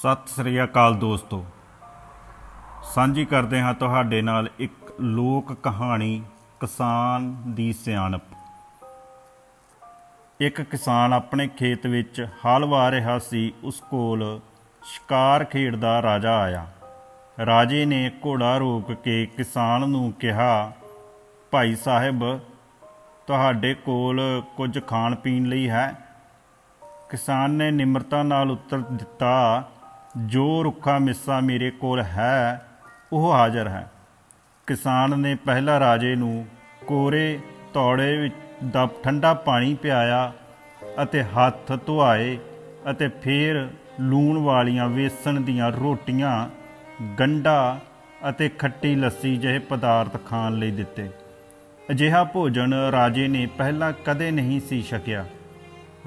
ਸਤਿ ਸ੍ਰੀ ਅਕਾਲ ਦੋਸਤੋ। ਸਾਂਝੀ ਕਰਦੇ ਹਾਂ ਤੁਹਾਡੇ ਨਾਲ ਇੱਕ ਲੋਕ ਕਹਾਣੀ ਕਿਸਾਨ ਦੀ ਸਿਆਣਪ। ਇੱਕ ਕਿਸਾਨ ਆਪਣੇ ਖੇਤ ਵਿੱਚ ਹਲ ਵਾਹ ਰਿਹਾ ਸੀ, ਉਸ ਕੋਲ ਸ਼ਿਕਾਰ ਖੇਡਦਾ ਰਾਜਾ ਆਇਆ। ਰਾਜੇ ਨੇ ਘੋੜਾ ਰੋਕ ਕੇ ਕਿਸਾਨ ਨੂੰ ਕਿਹਾ, ਭਾਈ ਸਾਹਿਬ, ਤੁਹਾਡੇ ਕੋਲ ਕੁਝ ਖਾਣ ਪੀਣ ਲਈ ਹੈ? ਕਿਸਾਨ ਨੇ ਨਿਮਰਤਾ ਨਾਲ ਉੱਤਰ ਦਿੱਤਾ ਜੋ ਰੁੱਖਾ ਮਿੱਸਾ ਮੇਰੇ ਕੋਲ ਹੈ, ਉਹ ਹਾਜ਼ਰ ਹੈ। ਕਿਸਾਨ ਨੇ ਪਹਿਲਾ ਰਾਜੇ ਨੂੰ ਕੋਰੇ ਤੌੜੇ ਵਿੱਚ ਦਾ ਠੰਡਾ ਪਾਣੀ ਪਿਆਇਆ ਅਤੇ ਹੱਥ ਧੁਆਏ ਅਤੇ ਫਿਰ ਲੂਣ ਵਾਲੀਆਂ ਵੇਸਣ ਦੀਆਂ ਰੋਟੀਆਂ, ਗੰਡਾ ਅਤੇ ਖੱਟੀ ਲੱਸੀ ਜਿਹੇ ਪਦਾਰਥ ਖਾਣ ਲਈ ਦਿੱਤੇ। ਅਜਿਹਾ ਭੋਜਨ ਰਾਜੇ ਨੇ ਪਹਿਲਾਂ ਕਦੇ ਨਹੀਂ ਸੀ ਛਕਿਆ।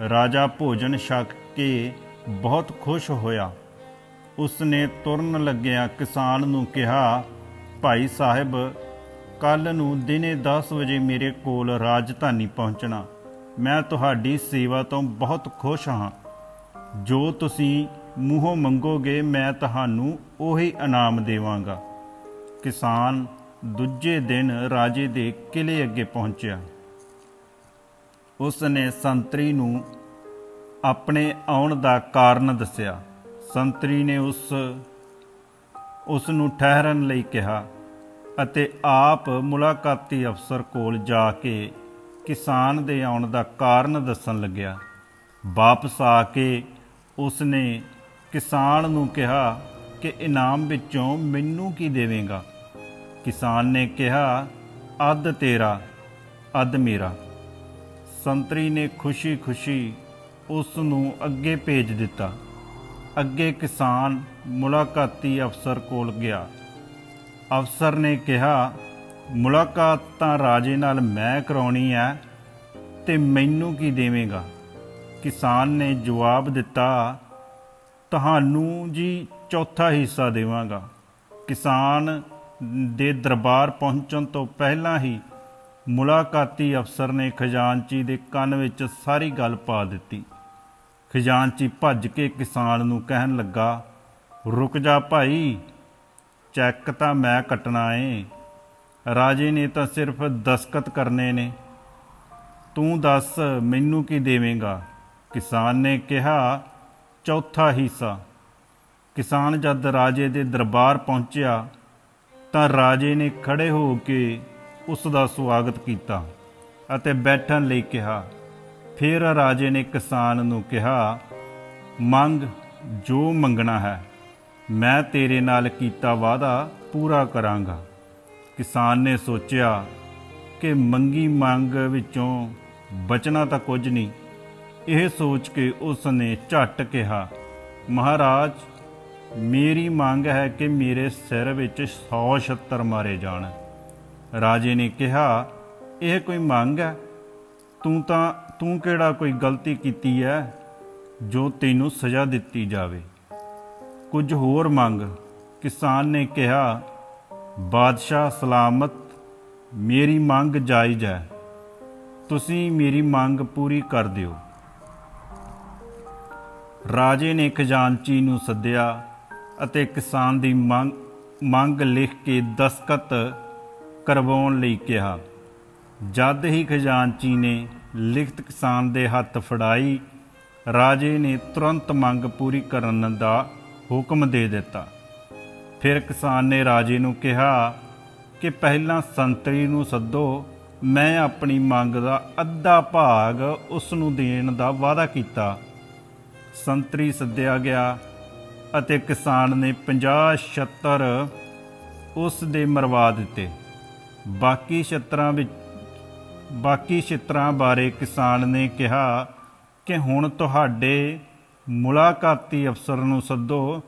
ਰਾਜਾ ਭੋਜਨ ਛਕ ਕੇ ਬਹੁਤ ਖੁਸ਼ ਹੋਇਆ। ਉਸ ਨੇ ਤੁਰਨ ਲੱਗਿਆ ਕਿਸਾਨ ਨੂੰ ਕਿਹਾ, ਭਾਈ ਸਾਹਿਬ ਕੱਲ ਨੂੰ ਦਿਨੇ 10 ਵਜੇ ਮੇਰੇ ਕੋਲ ਰਾਜਧਾਨੀ ਪਹੁੰਚਣਾ। ਮੈਂ ਤੁਹਾਡੀ ਸੇਵਾ ਤੋਂ ਬਹੁਤ ਖੁਸ਼ ਹਾਂ। ਜੋ ਤੁਸੀਂ ਮੂੰਹੋਂ ਮੰਗੋਗੇ, ਮੈਂ ਤੁਹਾਨੂੰ ਉਹੀ ਇਨਾਮ ਦੇਵਾਂਗਾ। ਕਿਸਾਨ ਦੂਜੇ ਦਿਨ ਰਾਜੇ ਦੇ ਕਿਲੇ ਅੱਗੇ ਪਹੁੰਚਿਆ। ਉਸ ਨੇ ਸੰਤਰੀ ਨੂੰ ਆਪਣੇ ਆਉਣ ਦਾ ਕਾਰਨ ਦੱਸਿਆ। ਸੰਤਰੀ ਨੇ ਉਸ ਉਸ ਨੂੰ ਠਹਿਰਨ ਲਈ ਕਿਹਾ ਅਤੇ ਆਪ ਮੁਲਾਕਾਤੀ ਅਫਸਰ ਕੋਲ ਜਾ ਕੇ ਕਿਸਾਨ ਦੇ ਆਉਣ ਦਾ ਕਾਰਨ ਦੱਸਣ ਲੱਗਿਆ। ਵਾਪਸ ਆ ਕੇ ਉਸ ਨੇ ਕਿਸਾਨ ਨੂੰ ਕਿਹਾ ਕਿ ਇਨਾਮ ਵਿੱਚੋਂ ਮੈਨੂੰ ਕੀ ਦੇਵੇਂਗਾ? ਕਿਸਾਨ ਨੇ ਕਿਹਾ, ਅੱਧ ਤੇਰਾ, ਅੱਧ ਮੇਰਾ। ਸੰਤਰੀ ਨੇ ਖੁਸ਼ੀ-ਖੁਸ਼ੀ ਉਸ ਨੂੰ ਅੱਗੇ ਭੇਜ ਦਿੱਤਾ। ਅੱਗੇ ਕਿਸਾਨ ਮੁਲਾਕਾਤੀ ਅਫਸਰ ਕੋਲ ਗਿਆ। ਅਫਸਰ ਨੇ ਕਿਹਾ, ਮੁਲਾਕਾਤ ਤਾਂ ਰਾਜੇ ਨਾਲ ਮੈਂ ਕਰਾਉਣੀ ਹੈ ਤੇ ਮੈਨੂੰ ਕੀ ਦੇਵੇਂਗਾ? ਕਿਸਾਨ ਨੇ ਜਵਾਬ ਦਿੱਤਾ, ਤੁਹਾਨੂੰ ਜੀ ਚੌਥਾ ਹਿੱਸਾ ਦੇਵਾਂਗਾ। ਕਿਸਾਨ ਦੇ ਦਰਬਾਰ ਪਹੁੰਚਣ ਤੋਂ ਪਹਿਲਾਂ ਹੀ ਮੁਲਾਕਾਤੀ ਅਫਸਰ ਨੇ ਖਜ਼ਾਨਚੀ ਦੇ ਕੰਨ ਵਿੱਚ ਸਾਰੀ ਗੱਲ ਪਾ ਦਿੱਤੀ। ਖਜ਼ਾਨਚੀ ਭੱਜ ਕੇ ਕਿਸਾਨ ਨੂੰ ਕਹਿਣ ਲੱਗਾ, ਰੁਕ ਜਾ ਭਾਈ, ਚੈੱਕ ਤਾਂ ਮੈਂ ਕੱਟਣਾ ਏ। ਰਾਜੇ ਨੇ ਤਾਂ ਸਿਰਫ ਦਸਖਤ ਕਰਨੇ ਨੇ। ਤੂੰ ਦੱਸ, ਮੈਨੂੰ ਕੀ ਦੇਵੇਂਗਾ? ਕਿਸਾਨ ਨੇ ਕਿਹਾ, ਚੌਥਾ ਹਿੱਸਾ। ਕਿਸਾਨ ਜਦ ਰਾਜੇ ਦੇ ਦਰਬਾਰ ਪਹੁੰਚਿਆ, ਤਾਂ ਰਾਜੇ ਨੇ ਖੜੇ ਹੋ ਕੇ ਉਸ ਦਾ ਸਵਾਗਤ ਕੀਤਾ ਅਤੇ ਬੈਠਣ ਲਈ ਕਿਹਾ ਫਿਰ ਰਾਜੇ ਨੇ ਕਿਸਾਨ ਨੂੰ ਕਿਹਾ, ਮੰਗ, ਜੋ ਮੰਗਣਾ ਹੈ, ਮੈਂ ਤੇਰੇ ਨਾਲ ਕੀਤਾ ਵਾਅਦਾ ਪੂਰਾ ਕਰਾਂਗਾ। ਕਿਸਾਨ ਨੇ ਸੋਚਿਆ ਕਿ ਮੰਗੀ ਮੰਗ ਵਿੱਚੋਂ ਬਚਣਾ ਤਾਂ ਕੁਝ ਨਹੀਂ। ਇਹ ਸੋਚ ਕੇ ਉਸ ਨੇ ਝੱਟ ਕਿਹਾ, ਮਹਾਰਾਜ, ਮੇਰੀ ਮੰਗ ਹੈ ਕਿ ਮੇਰੇ ਸਿਰ ਵਿੱਚ 100 ਛੱਤਰ ਮਾਰੇ ਜਾਣ। ਰਾਜੇ ਨੇ ਕਿਹਾ, ਇਹ ਕੋਈ ਮੰਗ ਹੈ? ਤੂੰ ਤਾਂ, ਤੂੰ ਕਿਹੜਾ ਕੋਈ ਗਲਤੀ ਕੀਤੀ ਹੈ ਜੋ ਤੈਨੂੰ ਸਜ਼ਾ ਦਿੱਤੀ ਜਾਵੇ? ਕੁਝ ਹੋਰ ਮੰਗ। ਕਿਸਾਨ ਨੇ ਕਿਹਾ, ਬਾਦਸ਼ਾਹ ਸਲਾਮਤ, ਮੇਰੀ ਮੰਗ ਜਾਇਜ਼ ਹੈ ਤੁਸੀਂ ਮੇਰੀ ਮੰਗ ਪੂਰੀ ਕਰ ਦਿਓ। ਰਾਜੇ ਨੇ ਖਜ਼ਾਨਚੀ ਨੂੰ ਸੱਦਿਆ ਅਤੇ ਕਿਸਾਨ ਦੀ ਮੰਗ ਮੰਗ ਲਿਖ ਕੇ ਦਸਖਤ ਕਰਵਾਉਣ ਲਈ ਕਿਹਾ। ਜਦ ਹੀ ਖਜ਼ਾਨਚੀ ਨੇ ਲਿਖਤ ਕਿਸਾਨ ਦੇ ਹੱਥ ਫੜਾਈ, ਰਾਜੇ ਨੇ ਤੁਰੰਤ ਮੰਗ ਪੂਰੀ ਕਰਨ ਦਾ ਹੁਕਮ ਦੇ ਦਿੱਤਾ। ਫਿਰ ਕਿਸਾਨ ਨੇ ਰਾਜੇ ਨੂੰ ਕਿਹਾ ਕਿ ਪਹਿਲਾਂ ਸੰਤਰੀ ਨੂੰ ਸੱਦੋ, ਮੈਂ ਆਪਣੀ ਮੰਗ ਦਾ ਅੱਧਾ ਭਾਗ ਉਸ ਨੂੰ ਦੇਣ ਦਾ ਵਾਅਦਾ ਕੀਤਾ। ਸੰਤਰੀ ਸੱਦਿਆ ਗਿਆ ਅਤੇ ਕਿਸਾਨ ਨੇ 50 ਛੱਤਰ ਉਸ ਦੇ ਮਰਵਾ ਦਿੱਤੇ। ਬਾਕੀ ਛੱਤਰਾਂ ਵਿੱਚ ਬਾਕੀ ਛਿੱਤਰਾਂ ਬਾਰੇ ਕਿਸਾਨ ਨੇ ਕਿਹਾ ਕਿ ਹੁਣ ਤੁਹਾਡੇ ਮੁਲਾਕਾਤੀ ਅਫਸਰ ਨੂੰ ਸੱਦੋ,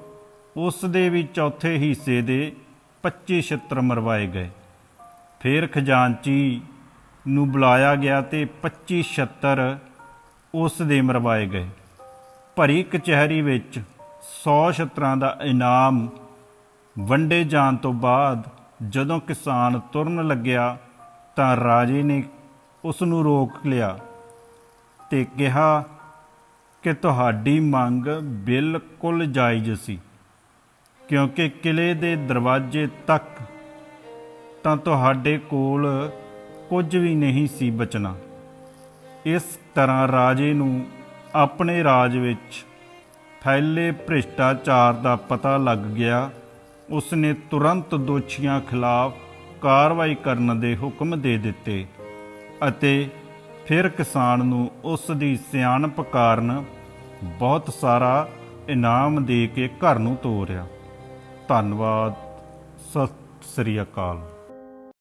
ਉਸ ਦੇ ਵੀ ਚੌਥੇ ਹਿੱਸੇ ਦੇ 25 ਛਿੱਤਰ ਮਰਵਾਏ ਗਏ। ਫਿਰ ਖਜ਼ਾਨਚੀ ਨੂੰ ਬੁਲਾਇਆ ਗਿਆ ਤੇ 25 ਛੱਤਰ ਉਸ ਦੇ ਮਰਵਾਏ ਗਏ। ਭਰੀ ਕਚਹਿਰੀ ਵਿੱਚ 100 ਛਿੱਤਰਾਂ ਦਾ ਇਨਾਮ ਵੰਡੇ ਜਾਣ ਤੋਂ ਬਾਅਦ ਜਦੋਂ ਕਿਸਾਨ ਤੁਰਨ ਲੱਗਿਆ ਤਾਂ ਰਾਜੇ ਨੇ ਉਸ ਨੂੰ ਰੋਕ ਲਿਆ ਤੇ ਕਿਹਾ ਕਿ ਤੁਹਾਡੀ ਮੰਗ ਬਿਲਕੁਲ ਜਾਇਜ਼ ਸੀ, ਕਿਉਂਕਿ ਕਿਲੇ ਦੇ ਦਰਵਾਜ਼ੇ ਤੱਕ ਤਾਂ ਤੁਹਾਡੇ ਕੋਲ ਕੁਝ ਵੀ ਨਹੀਂ ਸੀ ਬਚਣਾ। ਇਸ ਤਰ੍ਹਾਂ ਰਾਜੇ ਨੂੰ ਆਪਣੇ ਰਾਜ ਵਿੱਚ ਫੈਲੇ ਭ੍ਰਿਸ਼ਟਾਚਾਰ ਦਾ ਪਤਾ ਲੱਗ ਗਿਆ। ਉਸਨੇ ਤੁਰੰਤ ਦੋਸ਼ੀਆਂ ਖਿਲਾਫ ਕਾਰਵਾਈ ਕਰਨ ਦੇ ਹੁਕਮ ਦੇ ਦਿੱਤੇ। ਅਤੇ ਫਿਰ ਕਿਸਾਨ ਨੂੰ ਉਸ ਦੀ ਸਿਆਣਪ ਕਾਰਨ ਬਹੁਤ ਸਾਰਾ ਇਨਾਮ ਦੇ ਕੇ ਘਰ ਨੂੰ ਤੋਰਿਆ। ਧੰਨਵਾਦ। ਸਤਿ ਸ੍ਰੀ ਅਕਾਲ।